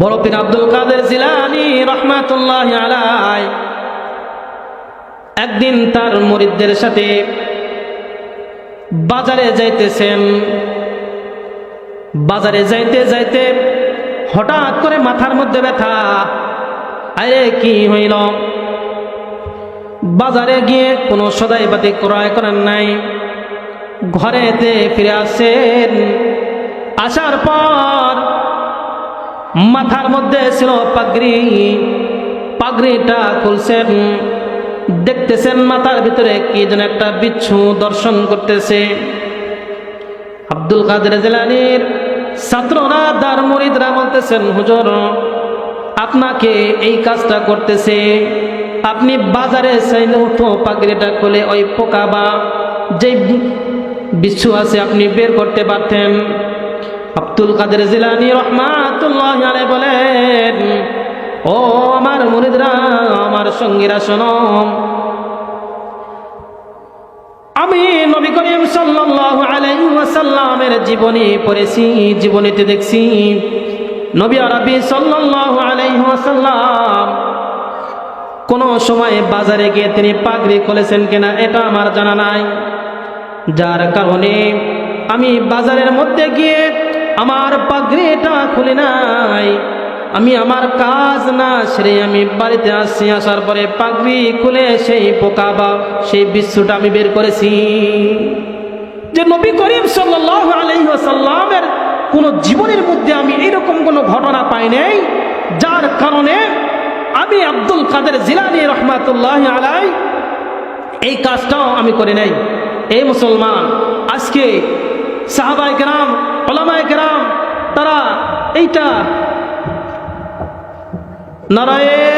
বড় পীর আব্দুল কাদের জিলানি রহমাতুল্লাহ আলাই একদিন তার মরিদদের সাথে বাজারে যাইতেছেন। বাজারে যাইতে যাইতে হঠাৎ করে মাথার মধ্যে ব্যথা। আরে কি হইল? বাজারে গিয়ে কোনো সদাই পাতি ক্রয় করেন নাই। ঘরেতে ফিরে আসেন। আসার পর মাথার মধ্যে ছিল পাগড়ি। পাগড়িটা খুলছেন, দেখতেছেন মাথার ভিতরে কি যেন একটা বিচ্ছু দর্শন করতেছে। আব্দুল কাদের জেলানির ছাত্ররা দার মরিদরা বলতেছেন, হুজুর, আপনাকে এই কাজটা করতেছে। আপনি বাজারে চাইলে উঠো, পাগড়িটা খুলে ওই পোকা বা যেই বিচ্ছু আছে আপনি বের করতে পারতেন। আব্দুল কাদের জিলানি রহমাতুল্লাহ আলাইহি বলেন, ও আমার মুরিদরা, আমার সঙ্গীরা শোনো। আমি নবী করিম সাল্লাল্লাহু আলাইহি ওয়াসাল্লামের জীবনী পড়েছি, জীবনীতে দেখছি, নবী আরবি সাল্লাল্লাহু আলাইহি ওয়াসাল্লাম কোন সময় বাজারে গিয়ে তিনি পাগড়ি খুলেছেন কিনা, এটা আমার জানা নাই। যার কারণে আমি বাজারের মধ্যে গিয়ে আমার পাগড়িটা খুলে নাই। আমি আমার কাজ না সেরে আমি বাড়িতে আসছি আসার পরে পাগড়ি খুলে সেই পোকা বা, সেই বিশ্বটা আমি বের করেছি। যে নবী করিম সাল্লাহ আলহিহাসাল্লামের কোনো জীবনের মধ্যে আমি এরকম কোনো ঘটনা পাই নাই, যার কারণে আমি আব্দুল কাদের জিলানি রহমাতুল্লাহ আলাই এই কাজটাও আমি করে নাই। এই মুসলমান, আজকে সাহাবাই কেরাম ওলামায় কেরাম তারা এইটা নারায়ে